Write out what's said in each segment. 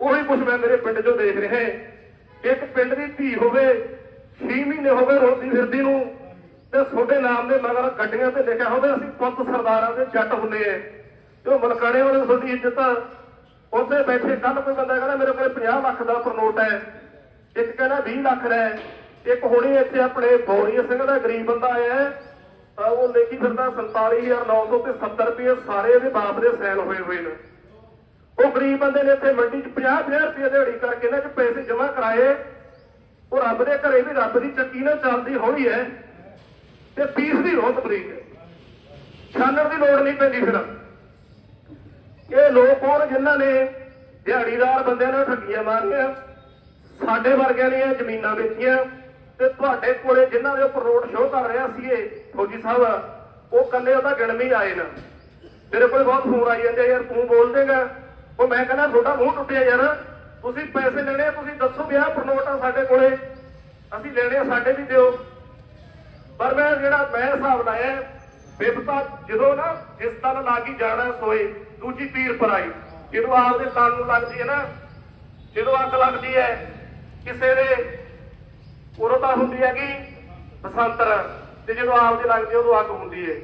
ਉਹੀ ਕੁਝ ਮੈਂ ਮੇਰੇ ਪਿੰਡ 'ਚੋਂ ਦੇਖ ਰਿਹਾ ਇੱਕ ਪਿੰਡ ਦੀ ਧੀ ਹੋਵੇ 6 ਮਹੀਨੇ ਹੋ ਰੋਂਦੀ ਫਿਰਦੀ ਨੂੰ ਤੇ ਤੁਹਾਡੇ ਨਾਮ ਦੇ ਮਗਰ ਗੱਡੀਆਂ ਤੇ ਲਿਖਿਆ ਹੋਵੇ ਅਸੀਂ ਪੁੱਤ ਸਰਦਾਰਾਂ ਦੇ ਜੱਟ ਹੁੰਦੇ ਐ ਤੇ ਉਹ ਮਲਕਾਣੇ ਵਾਲੇ ਤੁਹਾਡੀ ਇੱਜ਼ਤ ਉੱਥੇ ਬੈਠੇ ਕੱਲ ਕੋਈ ਬੰਦਾ ਕਹਿੰਦਾ ਮੇਰੇ ਕੋਲ 50 ਲੱਖ ਦਾ ਪ੍ਰਨੋਟ ਹੈ। ਇੱਕ ਕਹਿੰਦਾ 20 ਲੱਖ ਦਾ ਹੈ। ਇੱਕ ਹੁਣੀ ਇੱਥੇ ਆਪਣੇ ਬੌਰੀਆ ਸਿੰਘ ਦਾ ਗਰੀਬ ਬੰਦਾ ਆਇਆ ਹੈ, ਤਾਂ ਉਹ ਲੇਕੀ ਫਿਰਦਾ 47900 ਤੇ 70 ਰੁਪਏ ਸਾਰੇ ਇਹਦੇ ਬਾਪ ਦੇ ਸਾਈਨ ਹੋਏ ਹੋਏ ਨੇ। ਉਹ ਗਰੀਬ ਬੰਦੇ ਨੇ ਇੱਥੇ ਮੰਡੀ 'ਚ 50 50 ਰੁਪਏ ਦਿਹਾੜੀ ਕਰਕੇ ਇਹਨਾਂ 'ਚ ਪੈਸੇ ਜਮ੍ਹਾਂ ਕਰਾਏ। ਉਹ ਰੱਬ ਦੇ ਘਰੇ ਵੀ ਰੱਬ ਦੀ ਚੱਕੀ ਨਾਲ ਚੱਲਦੀ ਹੋਣੀ ਹੈ ਤੇ ਫੀਸ ਦੀ ਬਹੁਤ ਬਰੀਕ ਹੈ। ਛਾਨਣ ਦੀ ਲੋੜ ਨਹੀਂ ਪੈਂਦੀ ਫਿਰ। ਇਹ ਲੋਕ ਹੋਣ ਜਿਨ੍ਹਾਂ ਨੇ ਦਿਹਾੜੀਦਾਰ ਬੰਦਿਆਂ ਨਾਲ ਠੱਗੀਆਂ ਮਾਰੀਆਂ, ਸਾਡੇ ਵਰਗਿਆਂ ਨੇ ਜ਼ਮੀਨਾਂ ਵੇਚੀਆਂ ਤੇ ਤੁਹਾਡੇ ਕੋਲੇ ਜਿਨ੍ਹਾਂ ਦੇ ਉੱਪਰ ਰੋਡ ਸ਼ੋਅ ਕਰ ਰਿਹਾ ਸੀ ਇਹ ਫੌਜੀ ਸਾਹਿਬ, ਉਹ ਕੱਲੇ ਉਹਦਾ ਗਿਣਵੀਂ ਆਏ ਨਾ। ਮੇਰੇ ਕੋਲ ਬਹੁਤ ਫੋਨ ਆਈ ਜਾਂਦੇ ਯਾਰ ਤੂੰ ਬੋਲ ਦੇਗਾ। ਉਹ ਮੈਂ ਕਹਿੰਦਾ ਤੁਹਾਡਾ ਮੂੰਹ ਟੁੱਟਿਆ ਯਾਰ। ਤੁਸੀਂ ਪੈਸੇ ਲੈਣੇ ਆ, ਤੁਸੀਂ ਦੱਸੋ ਵੀ ਆਹ ਪ੍ਰਨੋਟ ਆ ਸਾਡੇ ਕੋਲੇ। ਅਸੀਂ ਲੈਣੇ ਆ ਸਾਡੇ ਵੀ ਦਿਓ। ਪਰ ਮੈਂ ਜਿਹੜਾ ਮੈਂ ਹਿਸਾਬ ਲਾਇਆ ਬਿਪਤਾ ਜਦੋਂ ਨਾ ਜਿਸ ਤਨ ਲਾਗੀ ਜਾਣਾ ਸੋਏ ਦੂਜੀ ਤੀਰ ਪਰ ਆਈ। ਜਦੋਂ ਆਪਦੇ ਤਨ ਨੂੰ ਲੱਗਦੀ ਹੈ ਨਾ ਜਦੋਂ ਅੱਗ ਲੱਗਦੀ ਹੈ ਕਿਸੇ ਦੇ ਉਦੋਂ ਤਾਂ ਹੁੰਦੀ ਹੈਗੀ ਬਸੰਤਰ ਤੇ ਜਦੋਂ ਆਪਦੇ ਲੱਗਦੀ ਉਦੋਂ ਅੱਗ ਹੁੰਦੀ ਹੈ।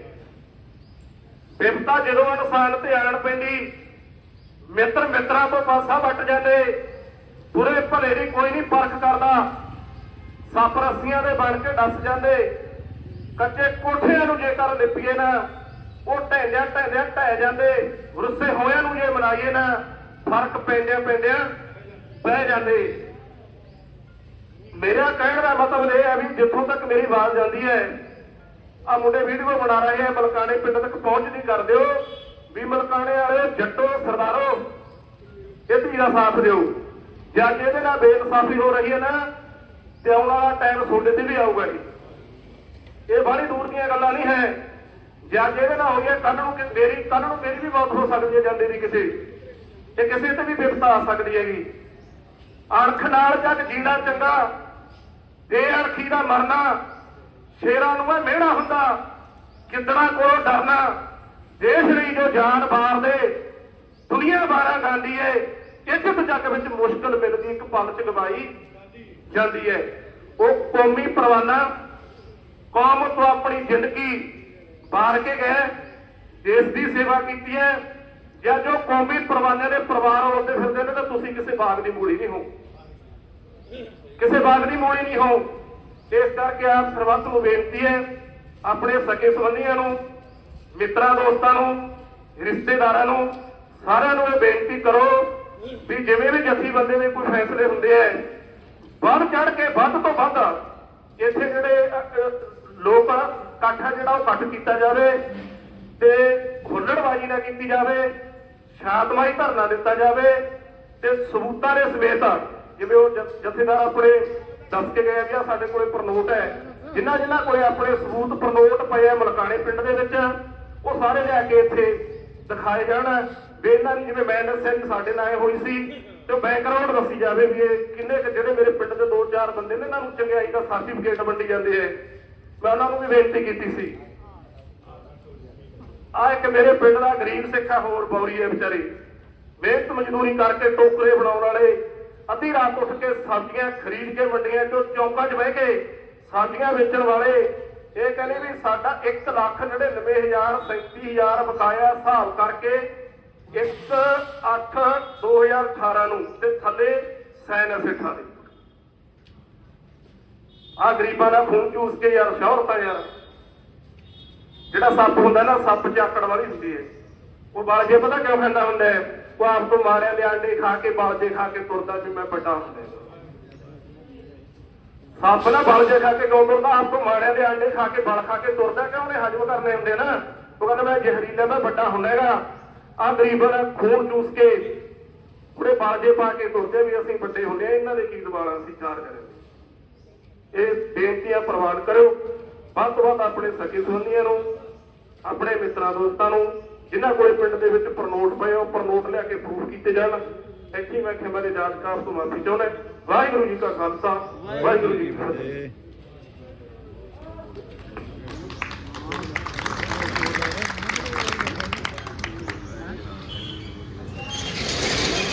ਬਿਪਤਾ ਜਦੋਂ ਇਨਸਾਨ ਤੇ ਆਣ ਪੈਂਦੀ ਮਿੱਤਰ ਮਿੱਤਰਾਂ ਤੋਂ ਪਾਸਾ ਵੱਟ ਜਾਂਦੇ। ਬੁਰੇ ਭਲੇ ਦੀ ਕੋਈ ਨਹੀਂ ਫ਼ਰਕ ਕਰਦਾ। ਸੱਪ ਰੱਸੀਆਂ ਦੇ ਬਣ ਕੇ ਡਸ ਜਾਂਦੇ। ਕੱਚੇ ਕੋਠਿਆਂ ਨੂੰ ਜੇਕਰ ਲਿਪੀਏ ਨਾ, ਉਹ ਢਹਿੰਦਿਆਂ ਢਹਿੰਦਿਆਂ ਢਹਿ ਜਾਂਦੇ। ਰੁੱਸੇ ਹੋਇਆਂ ਨੂੰ ਜੇ ਮਨਾਈਏ ਨਾ, ਫ਼ਰਕ ਪੈਂਦਿਆਂ ਪੈਂਦਿਆਂ ਪੈ ਜਾਂਦੇ। ਮੇਰਾ ਕਹਿਣ ਦਾ ਮਤਲਬ ਇਹ ਹੈ ਵੀ ਜਿੱਥੋਂ ਤੱਕ ਮੇਰੀ ਆਵਾਜ਼ ਜਾਂਦੀ ਹੈ ਆ ਮੁੰਡੇ ਵੀਡੀਓ ਬਣਾ ਰਹੇ ਆ, ਮਲਕਾਣੇ ਪਿੰਡ ਤੱਕ ਪਹੁੰਚ ਨਹੀਂ ਕਰ ਦਿਓ ਵੀ ਮਲਕਾਣੇ ਵਾਲੇ ਜੱਟੋ, ਸਰਦਾਰੋ ਇਹ ਦਾ ਸਾਥ ਦਿਓ। ਜੇ ਇਹਦੇ ਨਾਲ ਬੇਇਨਸਾਫੀ ਹੋ ਰਹੀ ਹੈ ਨਾ, ਤੇ ਆਉਣ ਵਾਲਾ ਟਾਈਮ ਤੁਹਾਡੇ ਤੇ ਵੀ ਆਊਗਾ ਜੀ। ਇਹ ਬਾਹਲੀ ਦੂਰ ਦੀਆਂ ਗੱਲਾਂ ਨਹੀਂ ਹੈ। ਜੇ ਇਹਦੇ ਨਾਲ ਹੋ ਗਿਆ ਕੱਲ ਨੂੰ ਕਿ- ਮੇਰੀ ਕੱਲ ਨੂੰ ਮੇਰੀ ਵੀ ਮੌਤ ਹੋ ਸਕਦੀ ਹੈ ਜਾਂਦੇ ਦੀ ਕਿਸੇ। ਤੇ ਕਿਸੇ ਤੇ ਵੀ ਵਿਪਤਾ ਆ ਸਕਦੀ ਹੈਗੀ ਅਣਖ ਨਾਲ ਜਦ ਜੀਣਾ ਚੰਗਾ ਜੇ ਅਣਖੀ ਦਾ ਮਰਨਾ, ਸ਼ੇਰਾਂ ਨੂੰ ਇਹ ਮਿਹਣਾ ਹੁੰਦਾ, ਕਿੰਦਰਾ ਕੋਲੋਂ ਡਰਨਾ ਦੇਸ਼ ਲਈ ਜੋ ਜਾਨ ਬਾਰਦੇ ਦੁਨੀਆ ਬਾਰਾ ਗਾਂਦੀ ਏ ਇੱਜ਼ਤ ਜੱਗ ਵਿੱਚ ਮੁਸ਼ਕਲ ਮਿਲਦੀ, ਇੱਕ ਪਲ ਚ ਗਵਾਈ ਜਾਂਦੀ ਹੈ ਉਹ ਕੌਮੀ ਪਰਵਾਨਾ, ਕੌਮ ਤੋਂ ਆਪਣੀ ਜ਼ਿੰਦਗੀ ਬਾਰ ਕੇ ਗਏ, ਦੇਸ਼ ਦੀ ਸੇਵਾ ਕੀਤੀ ਹੈ ਜਾਂ ਜੋ ਕੌਮੀ ਪਰਵਾਨੇ ਦੇ ਪਰਿਵਾਰ ਹੁੰਦੇ ਫਿਰਦੇ ਨੇ, ਤਾਂ ਤੁਸੀਂ ਕਿਸੇ ਬਾਗ ਦੀ ਮੂਲੀ ਨਹੀਂ ਹੋ। ਕਿਸੇ ਬਾਗ ਦੀ ਮੂਲੀ ਨਹੀਂ ਹੋ। ਇਸ ਕਰਕੇ ਆਪ ਸਰਬੱਤ ਨੂੰ ਬੇਨਤੀ ਹੈ ਆਪਣੇ ਸਕੇ ਸੰਬੰਧੀਆਂ ਨੂੰ ਮਿੱਤਰਾਂ ਦੋਸਤਾਂ ਨੂੰ ਰਿਸ਼ਤੇਦਾਰਾਂ ਨੂੰ ਸਾਰਿਆਂ ਨੂੰ ਇਹ ਬੇਨਤੀ ਕਰੋ ਵੀ ਜਿਵੇਂ ਵੀ ਜਥੇਬੰਦੀ ਦੇ ਕੋਈ ਫੈਸਲੇ ਹੁੰਦੇ ਐ ਵੱਧ ਚੜ ਕੇ ਵੱਧ ਤੋਂ ਵੱਧ ਇੱਥੇ ਜਿਹੜੇ ਲੋਕ ਆ, ਜਿਹੜਾ ਉਹ ਕੱਟ ਕੀਤਾ ਜਾਵੇ ਤੇ ਹੁੱਲੜਬਾਜ਼ੀ ਨਾ ਕੀਤੀ ਜਾਵੇ ਸ਼ਾਂਤਮਈ ਧਰਨਾ ਦਿੱਤਾ ਜਾਵੇ ਤੇ ਸਬੂਤਾਂ ਦੇ ਸਮੇਤ ਜਿਵੇਂ ਉਹ ਜ- ਜਥੇਦਾਰ ਆਪਣੇ ਦੱਸ ਕੇ ਗਏ ਵੀ ਆ ਸਾਡੇ ਕੋਲੇ ਪ੍ਰਨੋਟ ਹੈ ਜਿਨ੍ਹਾਂ ਜਿਨ੍ਹਾਂ ਕੋਲੇ ਆਪਣੇ ਸਬੂਤ ਪ੍ਰਨੋਟ ਪਏ ਆ ਮਲਕਾਣੇ ਪਿੰਡ ਦੇ ਵਿੱਚ ਉਹ ਸਾਰੇ ਲਿਆ ਕੇ ਇੱਥੇ ਦਿਖਾਏ ਜਾਣ। ਵੀ ਇਹਨਾਂ ਦੀ ਜਿਵੇਂ ਮੈਂ ਦੱਸਿਆ ਵੀ ਸਾਡੇ ਨਾਲ ਹੋਈ ਸੀ ਤੇ ਬੈਕਗ੍ਰਾਉਂਡ ਦੱਸੀ ਜਾਵੇ ਵੀ ਇਹ ਕਿੰਨੇ ਕੁ ਜਿਹੜੇ ਮੇਰੇ ਪਿੰਡ ਦੇ ਦੋ ਚਾਰ ਬੰਦੇ ਨੇ ਇਹਨਾਂ ਨੂੰ ਚੰਗਿਆਈ ਦਾ ਸਰਟੀਫਿਕੇਟ ਵੰਡੀ ਜਾਂਦੇ ਐ ਮੈਂ ਉਹਨਾਂ ਨੂੰ ਵੀ ਬੇਨਤੀ ਕੀਤੀ ਸੀ। ਆ ਇੱਕ ਮੇਰੇ ਪਿੰਡ ਦਾ ਗਰੀਬ ਸਿੱਖਾ ਹੋਰ ਬੌਰੀ ਹੈ ਵਿਚਾਰੇ। ਮਿਹਨਤ ਮਜ਼ਦੂਰੀ ਕਰਕੇ ਟੋਕਰੇ ਬਣਾਉਣ ਵਾਲੇ, ਅੱਧੀ ਰਾਤ ਉੱਠ ਕੇ ਸਬਜ਼ੀਆਂ ਖਰੀਦ ਕੇ ਵੰਡੀਆਂ ਚੋਂ ਚੌਂਕਾਂ 'ਚ ਬਹਿ ਕੇ ਸਬਜ਼ੀਆਂ ਵੇਚਣ ਵਾਲੇ ਇਹ ਕਹਿੰਦੇ ਵੀ ਸਾਡਾ 1 ਲੱਖ 99000 37000 ਬਕਾਇਆ ਹਿਸਾਬ ਕਰਕੇ 1 8 2018 ਨੂੰ ਤੇ ਥੱਲੇ ਸੈਨ ਸਿੱਖਾਂ ਦੇ। ਆ ਗਰੀਬਾਂ ਦਾ ਖੂਨ ਚੂਸ ਕੇ ਯਾਰ, ਸ਼ੌਹਰਤ ਆ ਯਾਰ। ਜਿਹੜਾ ਸੱਪ ਹੁੰਦਾ ਨਾ, ਸੱਪ ਚ ਆਕੜ ਵਾਲੀ ਹੁੰਦੀ ਹੈ। ਉਹ ਬਾਲਜੇ ਪਤਾ ਕਿਉਂ ਖਾਂਦਾ ਹੁੰਦਾ ਹੈ? ਉਹ ਆਪ ਤੋਂ ਮਾਰਿਆ ਦੇ ਆਂਡੇ ਖਾ ਕੇ ਬਾਲਜੇ ਖਾ ਕੇ ਤੁਰਦਾ ਵੀ ਮੈਂ ਵੱਡਾ ਹੁੰਦਾ। ਸੱਪ ਨਾ ਬਾਲਜੇ ਖਾ ਕੇ ਕਿਉਂ ਤੁਰਦਾ ਆਪ ਤੋਂ ਮਾਰਿਆ ਦੇ ਆਂਡੇ ਖਾ ਕੇ ਬਲ ਖਾ ਕੇ ਤੁਰਦਾ ਕਿ ਉਹਨੇ ਹਜਮ ਕਰਨੇ ਹੁੰਦੇ ਨਾ। ਉਹ ਕਹਿੰਦਾ ਮੈਂ ਜ਼ਹਿਰੀਲਾ, ਮੈਂ ਵੱਡਾ ਹੁੰਦਾ ਹੈਗਾ। ਆ ਗਰੀਬਾਂ ਖੂਨ ਚੂਸ ਕੇ ਉਹਦੇ ਬਾਲਜੇ ਪਾ ਕੇ ਤੁਰਦੇ ਵੀ ਅਸੀਂ ਵੱਡੇ ਹੁੰਦੇ ਆ, ਇਹਨਾਂ ਦੇ ਕੀ ਦਬਾਣਾ ਅਸੀਂ ਚਾਰ ਕਰਾਂਗੇ ਇਹ ਬੇਨਤੀਆਂ ਪ੍ਰਵਾਨ ਕਰਿਓ। ਵੱਧ ਤੋਂ ਵੱਧ ਆਪਣੇ ਸਕੇ ਸੰਬੰਧੀਆਂ ਨੂੰ, ਆਪਣੇ ਮਿੱਤਰਾਂ, ਦੋਸਤਾਂ ਨੂੰ, ਜਿਨ੍ਹਾਂ ਕੋਲੇ ਪਿੰਡ ਦੇ ਵਿੱਚ ਪ੍ਰਨੋਟ ਪਏ ਉਹ ਪ੍ਰਨੋਟ ਲਿਆ ਕੇ ਪ੍ਰੂਫ ਕੀਤੇ ਜਾਣ। ਇੱਥੇ ਮੈਂ ਖਿਮਾ ਦੇ ਜਾਣਕਾਰ ਤੋਂ ਮਾਫੀ ਚਾਹੁੰਦਾ ਵਾਹਿਗੁਰੂ ਜੀ ਕਾ ਖਾਲਸਾ, ਵਾਹਿਗੁਰੂ ਜੀ ਕੀ ਫਤਿਹ।